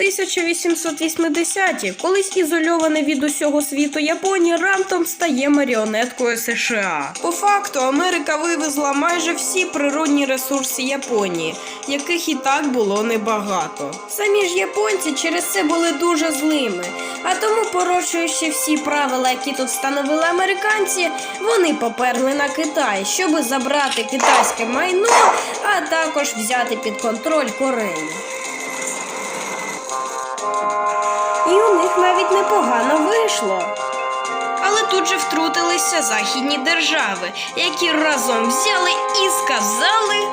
1880-ті, колись ізольована від усього світу Японія раптом стає маріонеткою США. По факту Америка вивезла майже всі природні ресурси Японії, яких і так було небагато. Самі ж японці через це були дуже злими, а тому, порушуючи всі правила, які тут встановили американці, вони поперли на Китай, щоб забрати китайське майно, а також взяти під контроль Корею. І у них навіть непогано вийшло. Але тут же втрутилися західні держави, які разом взяли і сказали.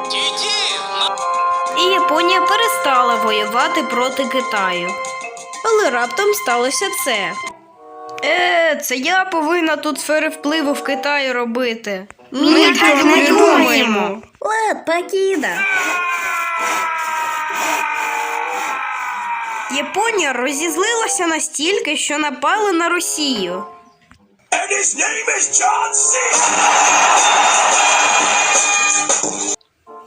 І Японія перестала воювати проти Китаю. Але раптом сталося це. Е, це я повинна тут сфери впливу в Китаї робити. Ми так не думаємо. Лед, покида. Японія розізлилася настільки, що напала на Росію. And his name is John C.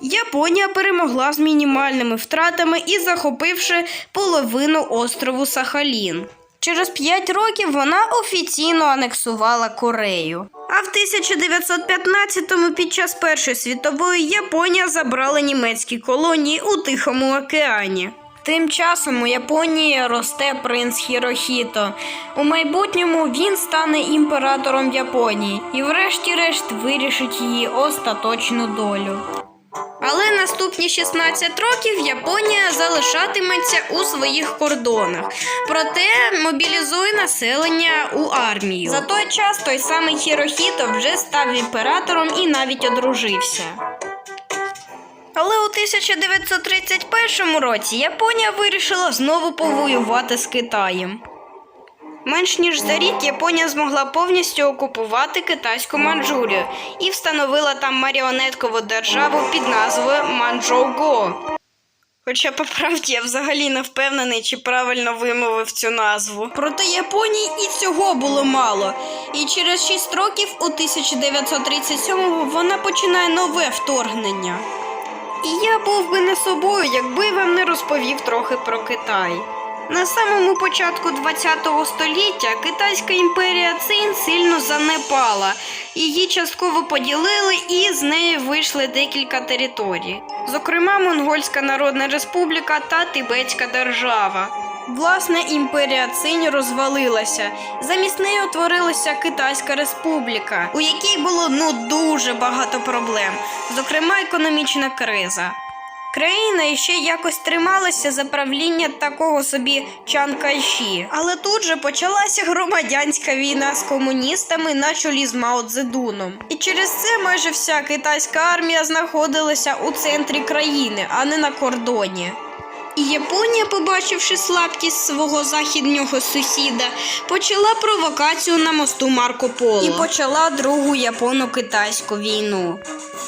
Японія перемогла з мінімальними втратами і захопивши половину острову Сахалін. Через 5 років вона офіційно анексувала Корею. А в 1915-му під час Першої світової Японія забрала німецькі колонії у Тихому океані. Тим часом у Японії росте принц Хірохіто. У майбутньому він стане імператором Японії і, врешті-решт, вирішить її остаточну долю. Але наступні 16 років Японія залишатиметься у своїх кордонах, проте мобілізує населення у армію. За той час той самий Хірохіто вже став імператором і навіть одружився. Але у 1931 році Японія вирішила знову повоювати з Китаєм. Менш ніж за рік Японія змогла повністю окупувати китайську Манчжурію і встановила там маріонеткову державу під назвою Манчжоу-Го. Хоча, по правді, я взагалі не впевнений, чи правильно вимовив цю назву. Проте Японії і цього було мало. І через 6 років, у 1937-му, вона починає нове вторгнення. І я був би не собою, якби вам не розповів трохи про Китай. На самому початку ХХ століття Китайська імперія Цин сильно занепала. Її частково поділили і з неї вийшли декілька територій, зокрема Монгольська Народна Республіка та Тибетська держава. Власне, імперія Цинь розвалилася. Замість неї утворилася Китайська республіка, у якій було ну дуже багато проблем, зокрема економічна криза. Країна іще якось трималася за правління такого собі Чан Кайші. Але тут же почалася громадянська війна з комуністами на чолі з Мао Цзедуном. І через це майже вся китайська армія знаходилася у центрі країни, а не на кордоні. І Японія, побачивши слабкість свого західнього сусіда, почала провокацію на мосту Марко Поло і почала другу японо-китайську війну.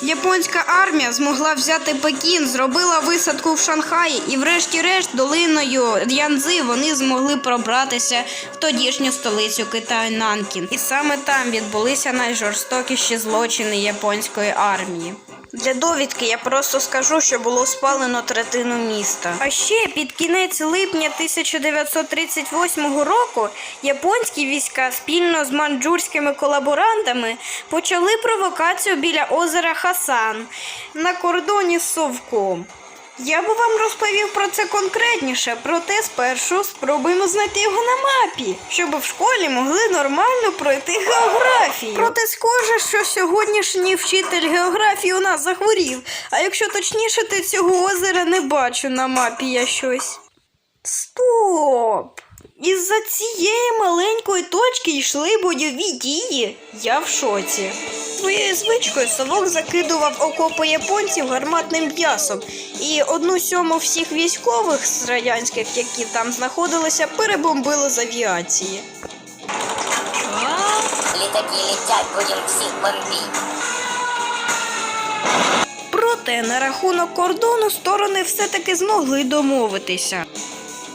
Японська армія змогла взяти Пекін, зробила висадку в Шанхаї, і, врешті-решт, долиною Янзи вони змогли пробратися в тодішню столицю Китаю Нанкін. І саме там відбулися найжорстокіші злочини японської армії. Для довідки я просто скажу, що було спалено третину міста. А ще під кінець липня 1938 року японські війська спільно з манджурськими колаборантами почали провокацію біля озера Хасан на кордоні з Совком. Я би вам розповів про це конкретніше, проте спершу спробуємо знайти його на мапі, щоб в школі могли нормально пройти географію. Проте схоже, що сьогоднішній вчитель географії у нас захворів. А якщо точніше, то цього озера не бачу на мапі я щось. Стоп! Із-за цієї маленької точки йшли бойові дії. Я в шоці. Своєю звичкою совок закидував окопи японців гарматним м'ясом, і одну сьому всіх військових з радянських, які там знаходилися, перебомбили з авіації. Літаки летять, будем всіх бомбить. Проте на рахунок кордону сторони все-таки змогли домовитися.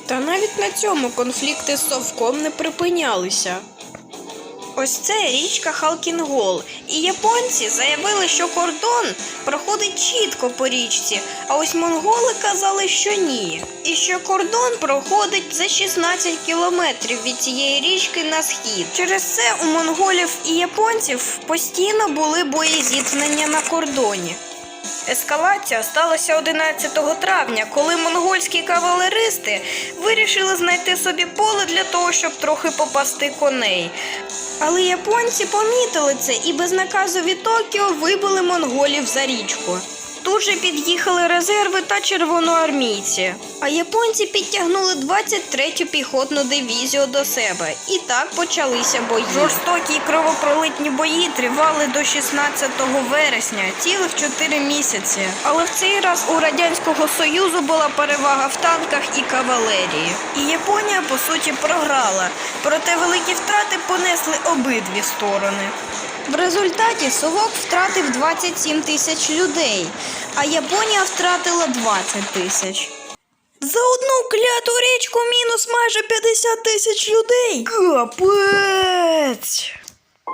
Та навіть на цьому конфлікти з совком не припинялися. Ось це річка Халкінгол. І японці заявили, що кордон проходить чітко по річці, а ось монголи казали, що ні. І що кордон проходить за 16 кілометрів від цієї річки на схід. Через це у монголів і японців постійно були боєзіткнення на кордоні. Ескалація сталася 11 травня, коли монгольські кавалеристи вирішили знайти собі поле для того, щоб трохи попасти коней. Але японці помітили це і без наказу від Токіо вибили монголів за річку. Тут же під'їхали резерви та червоноармійці. А японці підтягнули 23-ю піхотну дивізію до себе. І так почалися бої. Жорстокі і кровопролитні бої тривали до 16 вересня, цілих 4 місяці. Але в цей раз у Радянського Союзу була перевага в танках і кавалерії. І Японія, по суті, програла. Проте великі втрати понесли обидві сторони. В результаті Совок втратив 27 тисяч людей, а Японія втратила 20 тисяч. За одну кляту річку мінус майже 50 тисяч людей. Капець!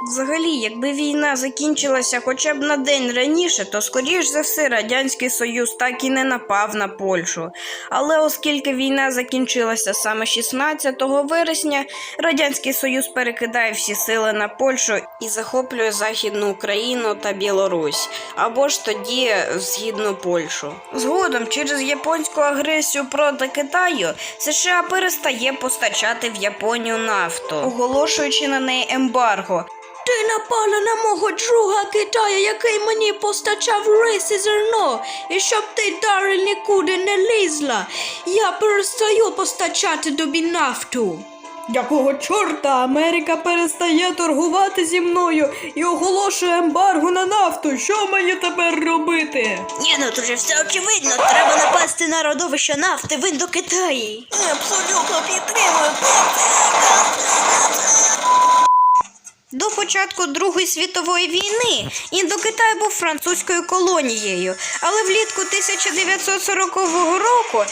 Взагалі, якби війна закінчилася хоча б на день раніше, то скоріш за все Радянський Союз так і не напав на Польщу. Але оскільки війна закінчилася саме 16 вересня, Радянський Союз перекидає всі сили на Польщу і захоплює Західну Україну та Білорусь, або ж тоді згідно Польщу. Згодом, через японську агресію проти Китаю, США перестає постачати в Японію нафту, оголошуючи на неї ембарго. Ти напала на мого друга Китая, який мені постачав рис і зерно, і щоб ти далі нікуди не лізла. Я перестаю постачати тобі нафту. Якого чорта Америка перестає торгувати зі мною і оголошує ембарго на нафту? Що мені тепер робити? Ні, ну тут же все очевидно. Треба напасти на родовище нафти в Індокитаї. Абсолютно підтримую. До початку Другої світової війни Індокитай був французькою колонією, але влітку 1940 року,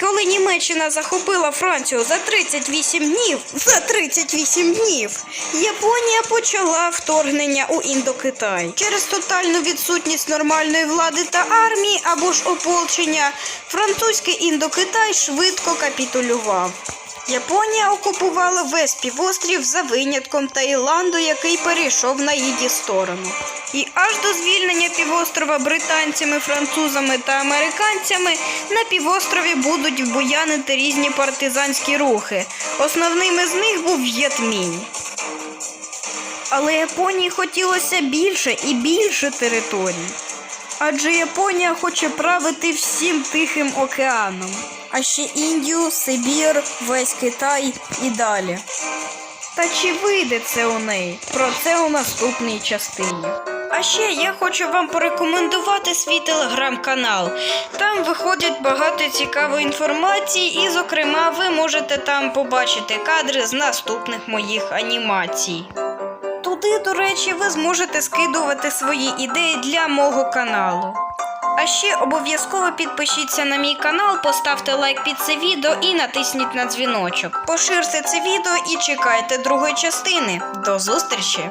коли Німеччина захопила Францію за 38 днів, за 38 днів, Японія почала вторгнення у Індокитай. Через тотальну відсутність нормальної влади та армії або ж ополчення, французький Індокитай швидко капітулював. Японія окупувала весь півострів за винятком Таїланду, який перейшов на її сторону. І аж до звільнення півострова британцями, французами та американцями на півострові будуть буянити різні партизанські рухи. Основними з них був В'єтмінь. Але Японії хотілося більше і більше територій. Адже Японія хоче правити всім Тихим океаном, а ще Індію, Сибір, весь Китай і далі. Та чи вийде це у неї? Про це у наступній частині. А ще я хочу вам порекомендувати свій телеграм-канал. Там виходить багато цікавої інформації, і, зокрема, ви можете там побачити кадри з наступних моїх анімацій. Туди, до речі, ви зможете скидувати свої ідеї для мого каналу. А ще обов'язково підпишіться на мій канал, поставте лайк під це відео і натисніть на дзвіночок. Поширте це відео і чекайте другої частини. До зустрічі!